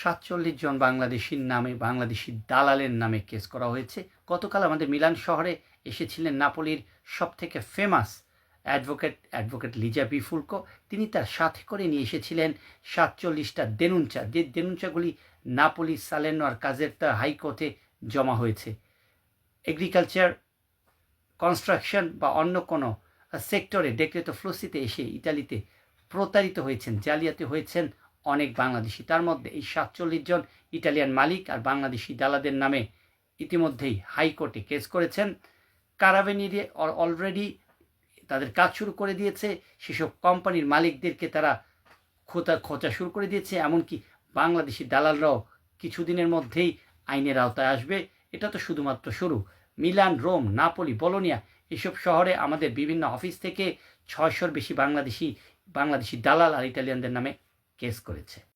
সাতচল্লিশ জন বাংলাদেশির নামে, বাংলাদেশি দালালের নামে কেস করা হয়েছে। গতকাল আমাদের মিলান শহরে এসেছিলেন নাপোলির সবথেকে famous advocate advocate Liza Bifulco তিনি তার সাথে করে নিয়ে এসেছিলেন সাতচল্লিশটা দেনুঞ্চা যে দেনুঞ্চাগুলি নাপোলি সালেনো আর কাজেরতা হাইকোর্টে জমা হয়েছে। এগ্রিকালচার কনস্ট্রাকশন বা অন্য কোনো সেক্টরে ডেক্রেতো ফ্লোসিতে এসে ইতালিতে প্রতারিত হয়েছেন, জালিয়াতি হয়েছেন অনেক বাংলাদেশি। তার মধ্যে এই সাতচল্লিশ জন ইটালিয়ান মালিক আর বাংলাদেশি দালাদের নামে ইতিমধ্যেই হাইকোর্টে কেস করেছেন। কারাবেনিরে অলরেডি তাদের কাজ শুরু করে দিয়েছে। সেসব কোম্পানির মালিকদেরকে তারা খোঁতা খোঁচা শুরু করে দিয়েছে। এমনকি বাংলাদেশি দালালরাও কিছুদিনের মধ্যেই আইনের আওতায় আসবে। এটা তো শুধুমাত্র শুরু। মিলান, রোম, নাপোলি, বলোনিয়া এসব শহরে আমাদের বিভিন্ন অফিস থেকে ছয়শোর বেশি বাংলাদেশি বাংলাদেশি দালাল আর ইটালিয়ানদের নামে কেস করেছে।